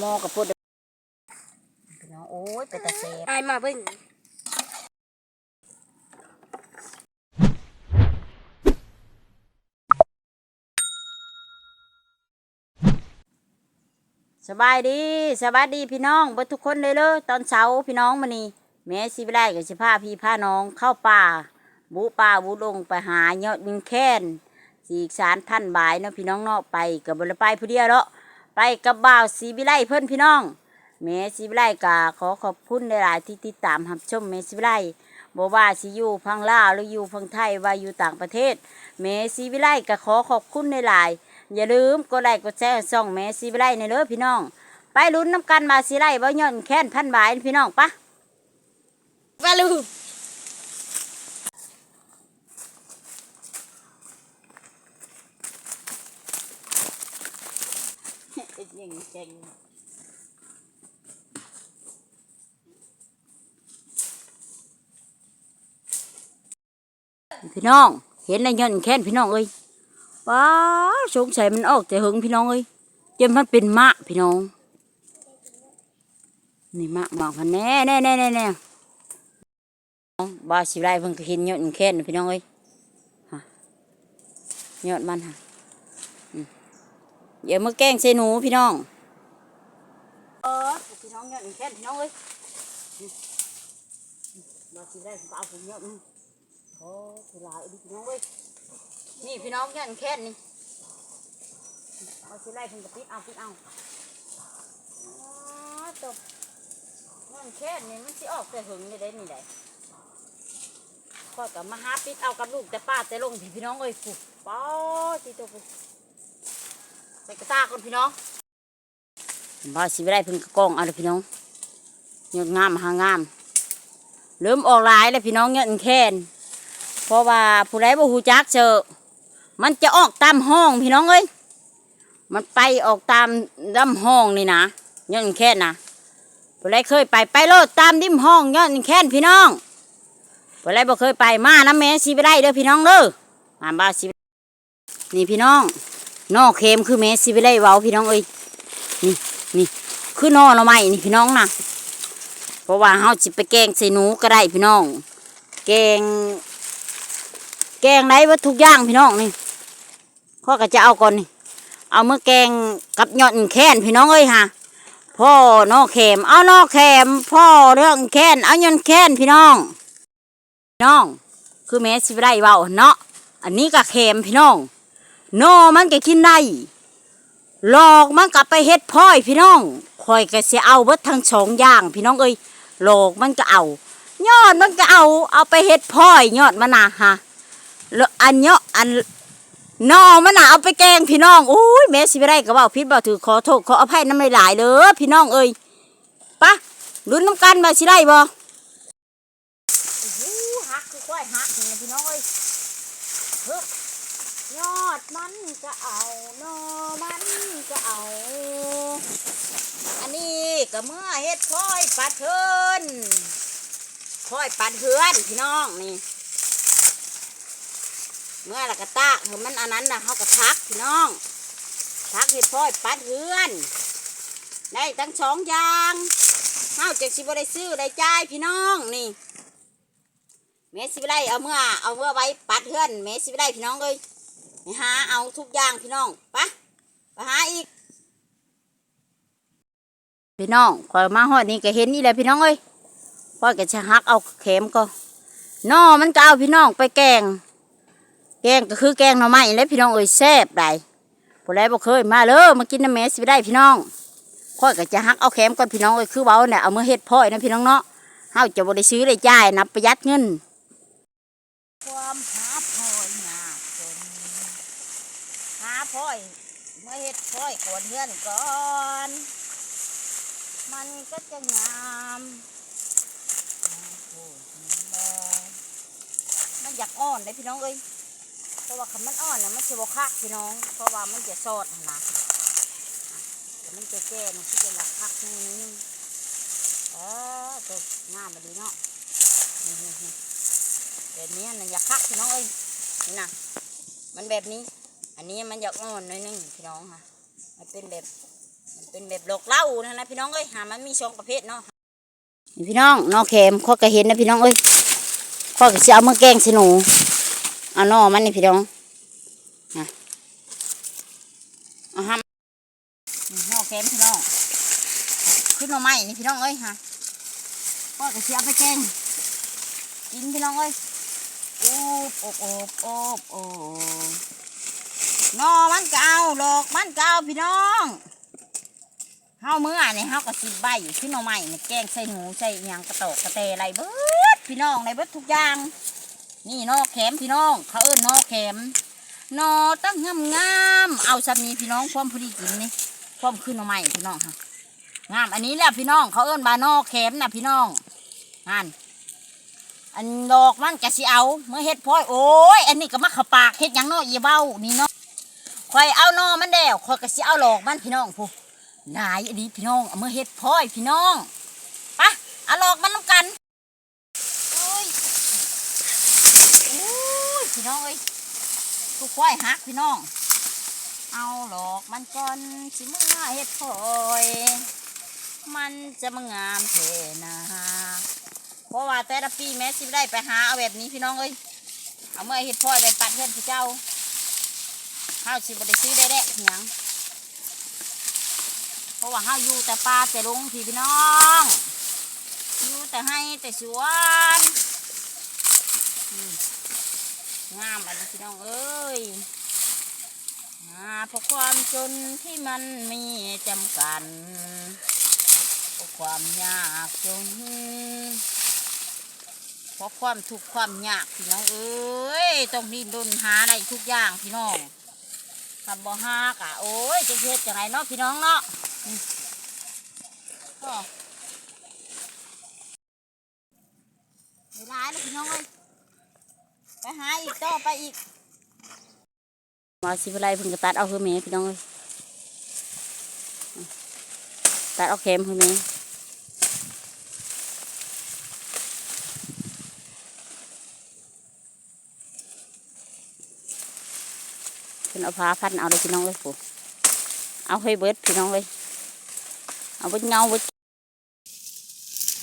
หม้อกับพุดพี่น้องโอ้ยเป็นตาเซฟอายมาเบิ่งสบายดีสบายดีพี่น้องเบิดทุกคนเลยเลยตอนเช้าพี่น้องมานี่แม่สิไปได้กับสิพาพี่พาน้องเข้าป่าบูป่าบูลงไปหายอดยิงแค้นสีกสารท่านบายเนาะพี่น้องเนาะไปกับบริไปผู้เดียวเนาะ ไปกับบ่าวสีวิไลเพิ่อนพี่น้องแม่สีวิไลกาขอขอบคุณหลายๆที่ติดตามรับชมแม่สีวิไลบอกว่าสิอยู่พังลาวหรืออยู่พังไทยว่าอยู่ต่างประเทศแม่สีวิไลก็ขอขอบคุณหลายๆอย่าลืมกดไลค์กดแชร์ส่องแม่สีวิไลในเด้อพี่น้อง ไปลุ้นน้ำกันมาสีไลบ่ย่อนแค้นพันบายพี่น้องปะว่าลู กยังเก่งพี่น้อง เห็นแล้วย่อนแค้นพี่น้องเอ้ยว้าสงสัยมันออกแต่หึงพี่น้องเอ้ยจนมันเป็นมะพี่น้อง นี่มะบอกพันแน่แน่แน่แน่แน่บ้าสิไรเพิ่งก็เห็นย่อนแค้นพี่น้องเอ้ยฮะยอดมันฮะอืม เดี๋ยวมาแกล้งใส่หนูพี่น้อง เออพี่น้องยอดแค้นพี่น้องเอ้ยบ้าสิไรผมก็เอาผมยอดมันโอ้ผู้หลายดิพี่น้องเอ้ยนี่พี่น้องยอดแค้นนี่เอาสิไรผมก็ปิดเอาปิดเอาอ๋อตบมันแค่นี้มันสิออกแต่หึงนี่ได้นี่ได้ข้อยกับมาหาปิดเอากับลูกแต่ป้าแต่ลงพี่พี่น้องเอ้ยผูป้าตีตัวผู ใส่กระตาคนพี่น้องบ้าสิไม่ได้เพิ่งกระกองอาเลยพี่น้องยอดงามหางาม เริ่มออกลายแล้วพี่น้องยอดแค้นเพราะว่าผู้ใดบ่ฮู้จักเจอมันจะออกตามห้องพี่น้องเอ้ยมันไปออกตามลำห้องนี่นะยอดแค้นนะผู้ใดเคยไปไปโลดตามดิมห้องยอดแค้นพี่น้องผู้ใดบ่เคยไปมาน้ำแม่สีไปได้เด้อพี่น้องเด้อมาบ้าสีนี่พี่น้อง นอเค็มคือแม่สีไปได้เว้าพี่น้องเอ้ยนี่นี่คือนอเราไม่นี่พี่น้องนะเพราะว่าเฮาสิไปแกงใส่หนูก็ได้พี่น้อง แกง แกงได้วัตทุกอย่างพี่น้องนี่พ่อก็จะเอาก่อนนี่เอามือแกงกับหย่อดแค้นพี่น้องเอ้ยฮะพ่อนอกแขมเอานอกแขมพ่อเรื่องแค้นเอาหย่อนแค้นพี่น้องพี่น้อง คือแม่สิบได้เบาเนาะอันนี้ก็แขมพี่น้อง นอมันก็กินได้หลอกมันกลับไปเฮ็ดพ่อยพี่น้องคอยก็เสียเอาเบิดทั้งสองอย่าง พี่น้องเอ้ยหลอกมันก็เอา ยอดมันก็เอา เอาไปเฮ็ดพ่อยยอดมันนะฮะแล้วอันเนาะอันนอมันน่ะเอาไปแกงพี่น้องโอ้ยแม่สิไปได้ก็ว่าพิษบ่ถือขอโทษขออภัยน้ำหลายๆเด้อพี่น้องเอ้ยปะลุ้นน้ำกันมาสิได้บ่หักคือควายหักนี่พี่น้องเอ้ยเฮ้ย ยอดมันก็เอานอมันก็เอา อันนี้ก็เมื่อเฮ็ดค่อยปัดเทินค่อยปัดเฮือนพี่น้องนี่ เมื่อละกะตาเห็นมันอันนั้นนะเขาก็ทักพี่น้องทักเห็ดพ่อยปัดเฮือนได้ทั้งสองอย่างเฮาจากสิบได้ซื้อได้จ่ายพี่น้องนี่เมสิบได้เอาเมื่อเอาเมื่อไว้ปัดเฮือนเมสิบได้พี่น้องเลย หาเอาทุกอย่างพี่น้องไปะไปหาอีก พี่น้องคอยมาหอดนี่ก็เห็นนี่แหละพี่น้องเอ้ยพ่อยก็จะหักเอาเข็มก็นอมันก็เอาพี่น้องไปแกง แกงก็คือแกงหน่อไม้และพี่น้องเอ้ยแซ่บได้ผู้ใดบ่เคยมาเลยมากินน้ำแม่สิไปได้พี่น้องค่อยก็จะหักเอาแคมก่อนพี่น้องเอ้ยคือเว้าเนี่ยเอามือเฮ็ดพ่อยนะพี่น้องเนาะเฮาจะบ่ได้ซื้อได้จ่ายนับประหยัดเงิน ความหาพ่อยยากจน หาพ่อยมาเฮ็ดพ่อยกวนเฮือนก่อน มันก็จะงามมันอยากอ่อนเลยพี่น้องเอ้ยเพราะว่าคันมันอ่อนนี่ยมันจะบคักพี่น้อง เพราะว่ามันจะสดนะแต่มันจะแก่มันที่จะหลักคักนิดนึงเออตัวงามมาดีเนาะแบบนี้มันอยากคักพี่น้องเอ้ยนี่นะมันแบบนี้ อันนี้มันอยากอ่อนหน่อยนึงพี่น้องค่ะ มันเป็นแบบ มันเป็นแบบดอกเหล้านะนะพี่น้องเอ้ยหามันมีสองประเภทเนาะนี่พี่น้องนอแขมข้อยก็เห็นนะพี่น้องเอ้ยข้อยก็สิเอามาแกงใส่หนูเอานอมันนี่พี่น้องนะเอาห้นี่นอแขมพี่น้องขึ้นมาใหม่นี่พี่น้องเอ้ยฮะข้อยก็สิเอาไปแกงกินพี่น้องเอ้ยโอบโอบโอบโอบโอบ นอมันก็เอาดอกมันก็เอาพี่น้องเฮาเมื่อนี่เฮาก็สิบใบขึ้นมาใหม่นี่แกงใส่หนูใส่หยังกระโตกกระเตอะไรเบิดพี่น้องในเบิดทุกอย่าง นี่นอแขมพี่น้อง เขาเอิ้นนอแขมนอตั้งงามงามเอาสามีพี่น้องพร้อมพอดีกินนี่พร้อมขึ้นมาใหม่พี่น้องค่ะงามอันนี้แหละพี่น้องเขาเอิ้นบานอแขมนะพี่น้องนั่นอันดอกมันกะสิเอาเมื่อเฮ็ดพลอยโอ้ยอันนี้ก็มาขปากเฮ็ดยังนาะอีเบ้านี่เนาะ ข่อยเอานอมันแล้วข่อยก็สิเอาหลอกมันพี่น้องผู้หลายอันนี้พี่น้องเอามื่อเฮ็ดพ้อยพี่น้องปะเอาหลอกมันน้ำกันโอ้ยโอ้ยพี่น้องเอ้ยทุกควายหักพี่น้อง เอาหลอกมันก่อนสิเมื่อเฮ็ดพ้อยมันจะมางามเทนาเพราะว่าแต่ละปีแม่สิได้ไปหาเอาแบบนี้พี่น้องเอ้ยเอาเมื่อเฮ็ดพ้อยไปปัดเฮ็ดพี่เจ้า ข้าวสิบได้ซื้อได้แดะหยังเพราะว่าเฮาอยู่แต่ป่าแต่ลงพี่พี่น้องอยู่แต่ให้แต่สวนงามอันนี้พี่น้องเอ้ยอ่าเพราะความจนที่มันมีจำกัดเพราะความยากจนเพราะความทุกข์ความยากพี่น้องเอ้ยต้องดิ้นรนหาได้ทุกอย่างพี่น้อง ทำบ่ฮากะโอ้ยจะเฮ็ดจังไงเนาะพี่น้องเนาะเวลาแล้วพี่น้องเอ้ยไปหาอีกต่อไปอีกมาสิเวลาเพิ่งก็ตัดเอาคือแม่พี่น้องเอ้ยตัดเอาเข็มคือแม่ เอาผ้าพันเอาเลยพี่น้องเอ้ยผมเอาให้เบิดพี่น้องเอ้ยเอาไปเงาไป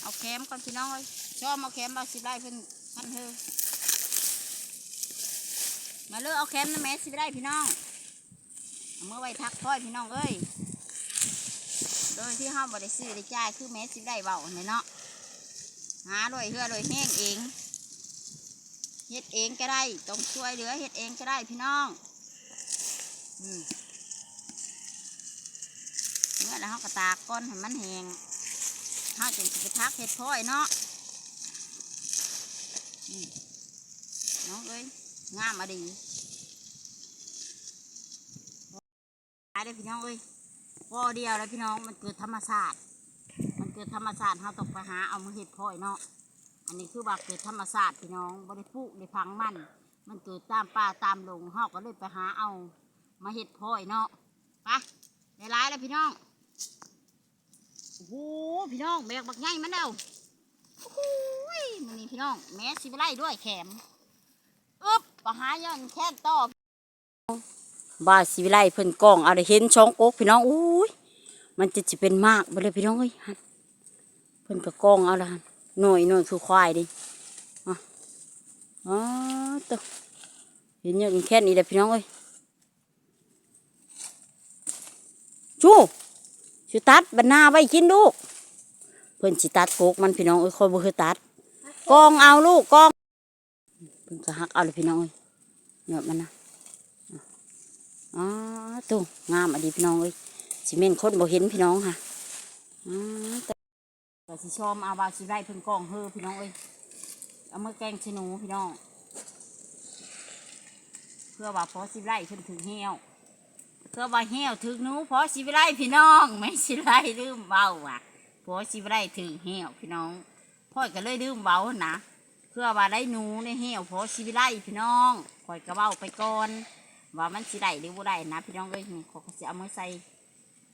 เอาเข็มก่อนพี่น้องเลยชอบเอาเข็มเอาสิได้เพิ่นพันเธอมาเลือกเอาเข็มนะแม่สิได้พี่น้องเมื่อไว้ทักพ่อยพี่น้องเอ้ยโดยที่ห้ามบริซื้อได้จ่ายคือแม่สิได้เบาเนี่ยเนาะหาด้วยเฮือด้วยแห้งเองเฮ็ดเองก็ได้ต้องช่วยเหลือเฮ็ดเองก็ได้พี่น้อง เมื่อแล้วเขาก็ตากก้อนให้มันแห้งเขาจึงจะไปทักเห็ดพ้อยเนาะน้องเอ้ยงามมาดีตายได้พี่น้องเอ้ยพอเดียวแล้วพี่น้องมันเกิดธรรมชาติมันเกิดธรรมชาติเขาต้องไปหาเอามาเห็ดพ้อยเนาะอันนี้คือว่าเกิดธรรมชาติพี่น้องบริปลูกในพังมันมันเกิดตามป่าตามลงเขาก็เลยไปหาเอา มาเห็ดพ้อยเนาะไปได้ร้ายแล้วพี่น้องโอ้โหพี่น้องแบกบักใหญ่มันเด้อโอ้โหมันนี่พี่น้อง แม่สิบไล่ด้วยแขมอึ๊บปะหาย้อนแค่ต่อบ้าสิบไลเพิ่นกล้องเอาได้เห็นช่องกกพี่น้องอุ้ยมันจะจะเป็นมากไปเลยพี่น้องเอ้ยหันเพิ่นก็กล้องเอาละหันหน่วยหน่วยคือควายดิอ๋อตัวเห็นอย่างแค่นี้แหละพี่น้องเอ้ย ชูสิตัดบรรณาไว้กินลูก เพิ่นสิตัดโกกมันพี่น้องเอ้ยคอยบ่เคยตัดกองเอาลูกกองเพิ่นก็หักเอาเลยพี่น้องเอ้ยเนื้อมันนะอ๋อตู้งามอดีพี่น้องเอ้ยสิเม่นคนบ่เห็นพี่น้องค่ะอ๋อแต่สิชอมเอาบาสิได้เพิ่นกองเฮอพี่น้องเอ้ยเอามาแกงชนูพี่น้อง เพื่อว่าพอสิไล่เพิ่นถึงเหี่ยว เพื่อว่าเหี่ยวถึงหนูพอสิบไร่พี่น้องไม่สิไร่ลืมเบาว่ะพอสิบไร่ถึงเหี่ยวพี่น้องพ่อยก็เลยลืมเบานะเพื่อว่าได้หนูในเหี่ยวพอสิบไร่พี่น้องพ่อยก็เบาไปก่อนว่ามันสิได้หรือบ่ได้นะ พี่น้องเอ้ยนี่เขาก็สิเอามาใส่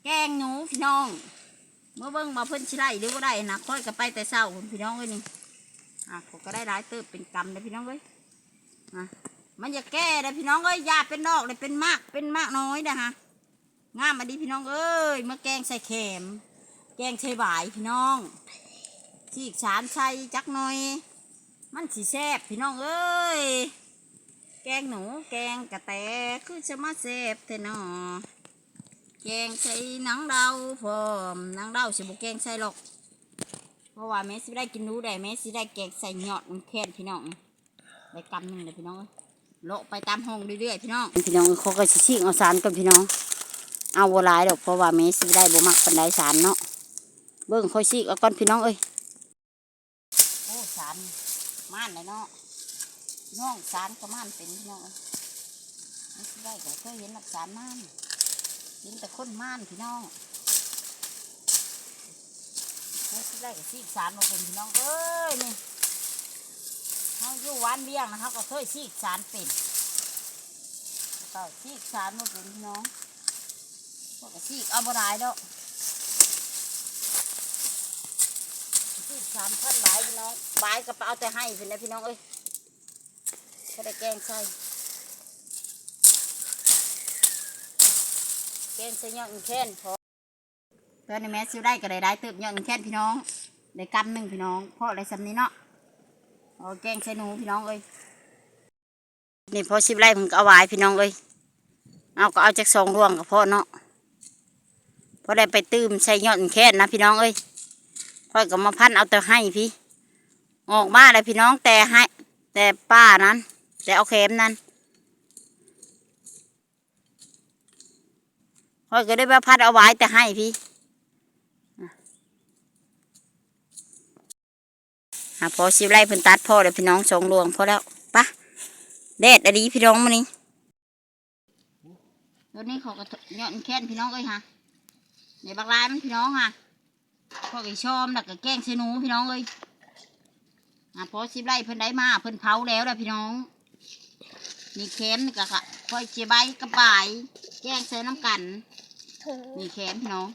แกงหนูพี่น้อง เมื่อเบิ่งมาเพิ่นสิไรหรือบ่ได้นะค่อยก็ไปแต่เช้าพี่น้องเอ้ยนี่อะเขาก็ได้หลายเติบเป็นกำเลยพี่น้องเอ้ยอะ มันจะแก้เลยพี่น้องเอ้ยยาเป็นดอกเลยเป็นมากเป็นมากน้อยนะฮะงามมาดีพี่น้องเอ้ยมาแกงใส่เข็มแกงใส่บายพี่น้องที่สารใส่จักหน่อย มันสีแซ่บพี่น้องเอ้ยแกงหนูแกงกระแตคือจะมาแซ่บเทนอแกงใส่นังเดาพร้อมนังเดาสิบุแกงใส่หรอกเพราะว่าแม่สิได้กินหนูได้แม่สิได้แกงใส่หยอดมันแค่นพี่น้องได้กำหนึ่งเลยพี่น้องเอ้ย โละไปตามห้องเรื่อยๆพี่น้อง พี่น้องเขาก็สิชิเอาสารกันพี่น้อง เอาบัวลายดอกเพราะว่าแม่สิได้บ่มักปันไดสารเนาะ เบิ่งค่อยสิเอาก่อนพี่น้องเอ้ย โอ้สารม่านเลยเนาะน้องสารก็ม่านเป็นพี่น้องเอ้ยแม่สิได้ก็เคยเห็นหลักสารม่านเห็นแต่คนม่านพี่น้องแม่สิได้ก็สิสารมาเป็นพี่น้องเอ้ยนี่ เขาอยู่วานเบี้ยงนะครับก็เคยสิสารเป็นก็สิสารมาเป็นพี่น้องพวกกระซีกเอาบ่ได้ดอกซีกสามพันหลายพี่น้องบายก็ไปเอาแต่ให้พี่นะพี่น้องเอ้ยก็ได้แกงใส่แกงใส่ยอดแค้นพอตอนนี้แม่ซื้อได้ก็ได้ได้เติบยอดแค้นพี่น้องได้กำหนึ่งพี่น้องเพราะอะไรสำนี้เนาะ เอาแกงใส่หนูพี่น้องเอ้ยนี่พอสิบไร่ผมก็เอาไว้พี่น้องเอ้ยเอาก็เอาจากสองรวงกับพ่อเนาะพอได้ไปตื้มใส่ยอดแค่นนะพี่น้องเอ้ยพ่อก็มาพันเอาแต่ให้พี่ ออกมาเลยพี่น้องแต่ให้ แต่ป้านั้น แต่เอาเข็มนั้นพ่อก็ได้มาพันเอาไว้แต่ให้พี่ อะพอสิบไร่เพิ่นตัดพ่อเลยวพี่น้องสองรวงพอแล้วปะเด็ดอะดีพี่น้องมานี่ตัวนี้เขาก็ยอดแค่นพี่น้องเอ้ยฮะในบางรายมันพี่น้องค่ะพวกไอชอมแล้วก็แกล้งใส่หนูพี่น้องเลยอะพอสิบไร่เพิ่นได้มาเพิ่นเผาแล้วนะพี่น้องมีแขมนี่ก็ค่ะพอยเจียใบกระป่ายแกล้งใส่น้ำกัน มีแขมพี่น้อง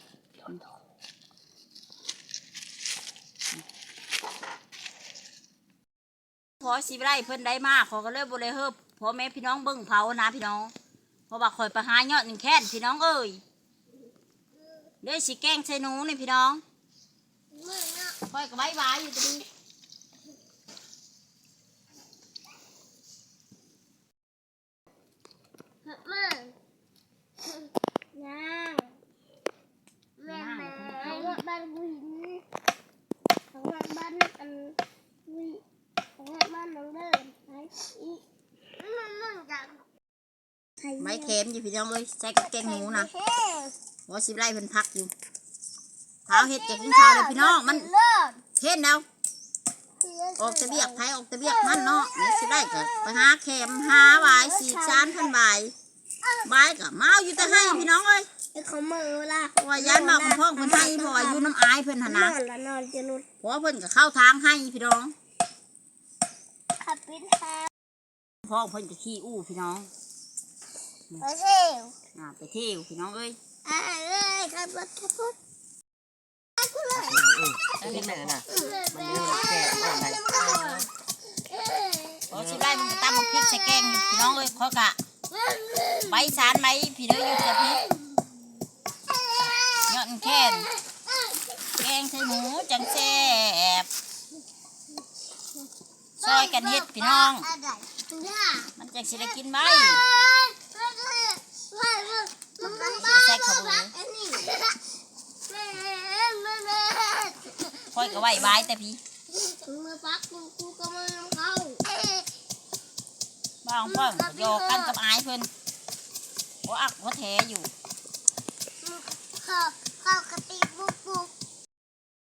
อสิบไร่เพิ่นได้มาเขอก็เลยบริเฮิบพ่อแม่พี่น้องเบิ่งเผานะพี่น้องเพราะว่าคอยไปหายอดหนึ่งแค่นพี่น้องเอ้ยเดี๋ยวสิแกงใส่หนูนี่พี่น้องค่อยกับใบใบายอยู่ตรงนี้นางแม่แม่ของบ้านผู้หญิงของบ้านอันวิของ บ้านน้องเดินไอ้อีมันมันจังไม้เค็มอยู่พี่น้องเอ้ยใส่กับแกงหนูนะหัวสิบไร่เพิ่นพักอยู่เท้าเห็ดจะกินข้าวเลยพี่น้องมันเลิศเห็ดแล้วออกตะเบียกไผออกตะเบียกมันเนาะนี่สิได้ก็ไปหาเค็มหาใบายสีชานพันใบใบก็มาเอาอยู่แต่ให้พี่น้องเอ้ยไอ้เขามือละว่ายันมาคุณพ่อเพิ่นให้เพราะว่าอยู่น้ำอายเพิ่นหนนนะอนละนอนจะนุดเพราะว่าเพิ่นก็เข้าทางให้พี่น้อง ขับปินทางพ่อเพิ่นก็ขี้อู้พี่น้องไปเที่ยวอ่าไปเที่ยวพี่น้องเอ้ยอ่าเอ้ยขับรถขับรถนี่แม่น่ะมันเริ่มแก่อะไรโอ้สิได้มันก็ตำมักพริกใส่แกงอยู่พี่น้องเอ้ยขอกะใบสารใบพี่เด้ออยู่กับพริกยอดแค้นแกงใส่หมูจังแซ่บ ซอยกันเฮ็ดพี่น้อง มันจังสิได้กินไหมใส่ขบวนค่อยก็ไหวบายแต่พี่มือปักกูก็มือเขาบ้างพ่อโยกกันกับอายเพิ่นหัวอักหัวแทอยู่เขาเขากระติกบุกบุก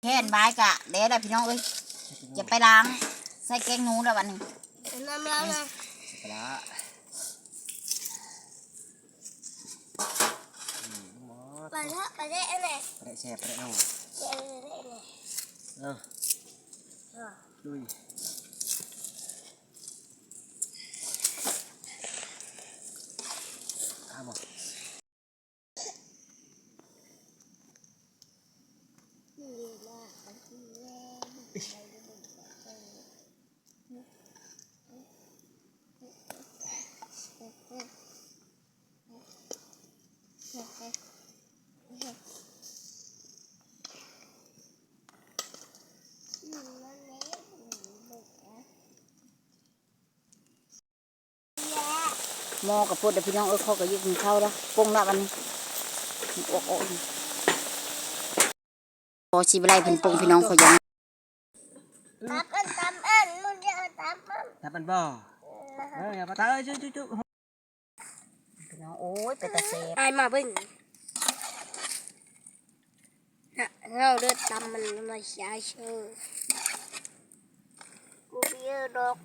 แค้นบายกะเดี๋ยวได้พี่น้องเอ้ยจะไปล้าง ใส่แกงหนูแล้ววันนี้น้ำแล้วนะปลาไปละไปได้อะไรปลาแช่ปลาเน่าเดี๋ยวได้อะไรเออลุยข้ามบ่เม้อกับพดเดี๋ยวพี่น้องเออเขาก็ยึดกินข้าวแล้วปรุงละวันนี้โอ้โอ้พอชิบไรเพิ่นปรุงพี่น้องเขายังตามเอิ้นตามเอิ้นนู่นเดี๋ยวตามเอิ้นถ้ามันบ่เอออย่าปะตาเอ้ยจุ๊จุ๊จุ๊พี่น้องโอ้ยเป็นตาเซฟไอ้มาเบิ่งน่ะเราเลือดตำมันมาชาเชื่อกูเบี้ยดอก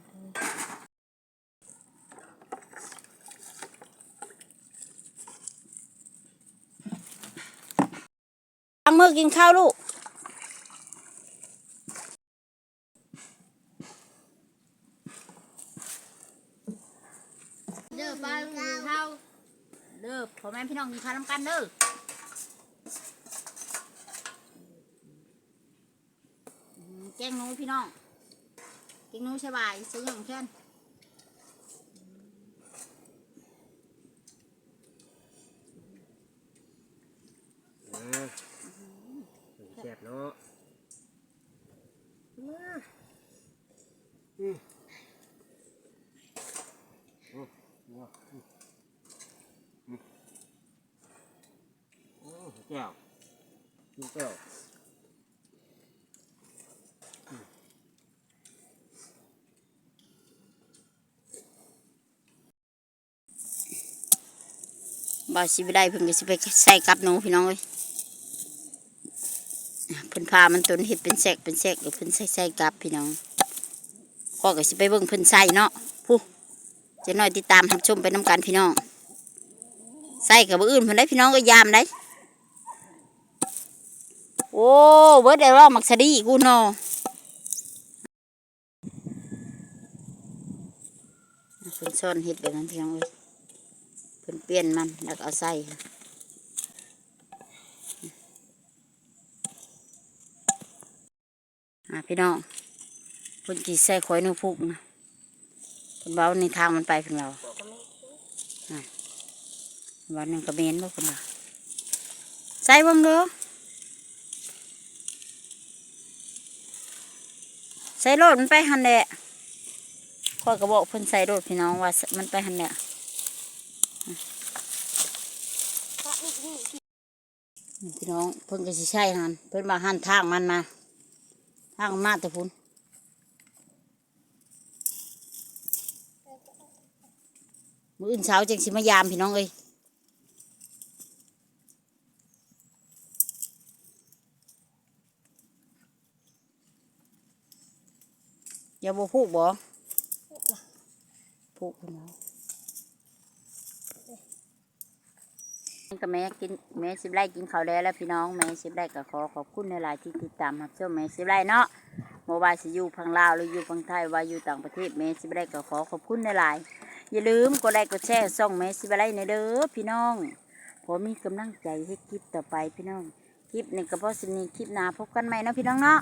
ล้ามือกินข้าวลูก เด้อป้าลุงกินข้าวเด้อพ่อแม่พี่น้องกินข้าวน้ำกันเด้อแกงหนูพี่น้องแกงหนูใช่บ่ายใช่ยังแค่น เออแซ่บเนาะอืมโอ้ว้าวอืมอืมโอ้ แก้วกินแก้วบ่สิไปได้เพิ่นก็สิไปใส่กับหนูพี่น้องเอ้ย พามันตุนเฮ็ดเป็นแซกเป็นแซกเดี๋ยวเพิ่นใส่ใส่กับพี่น้องพ่อก็สิไปเบิ่งเพิ่นใส่เนาะผู้จะน้อยติดตามรับชมไปนํกันพี่น้องใส่กับบอื่นเพิ่นได้พี่น้องก็ยามได้โอ้เบิดได้รอบมักสะดีกูเนาะเพิ่นซ่อนเฮ็ดแบบนั้นพี่น้องเอ้ยเพิ่นเปลี่ยนมันแล้วก็เอาใส่่ะพี่น้องเพิ่นจีใส่ข่อยนูพุกนะเพิ่นเบาในทางมันไปเพิ่นเราวันนึงก็เมนบ่เพิ่นว่าใส่บิ่งเด้อใส่โลดมันไปหันแหละข้อยก็บอกเพิ่นใส่โลดพี่น้องว่ามันไปหันแหละพี่น้องเพิ่นก็สิใช่หันเพิ่นมาหันทางมันมา ทางมันมาแต่พุ่นมืออื่นเช้าจังสิมายามพี่น้องเอ้ยอย่าบ่พูกบ่พูกพี่น้อง ก็แม่กินแม่สิบไร่กินข้าวแล้วแล้วพี่น้องแม่สิบไร่ก็ขอขอบคุณในหลายที่ติดตามครับชมแม่สิบไร่เนาะโมบายสิอยู่พังลาวหรืออยู่พังไทยว่าอยู่ต่างประเทศแม่สิบไร่ก็ขอขอบคุณในหลายอย่าลืมกดไลค์กดแชร์ส่องแม่สิบไร่ในเด้อพี่น้องผมมีกำลังใจให้คลิปต่อไปพี่น้องคลิปนี้ก็เพาะสินี้คลิปหน้าพบกันใหม่นะพี่น้องเนาะ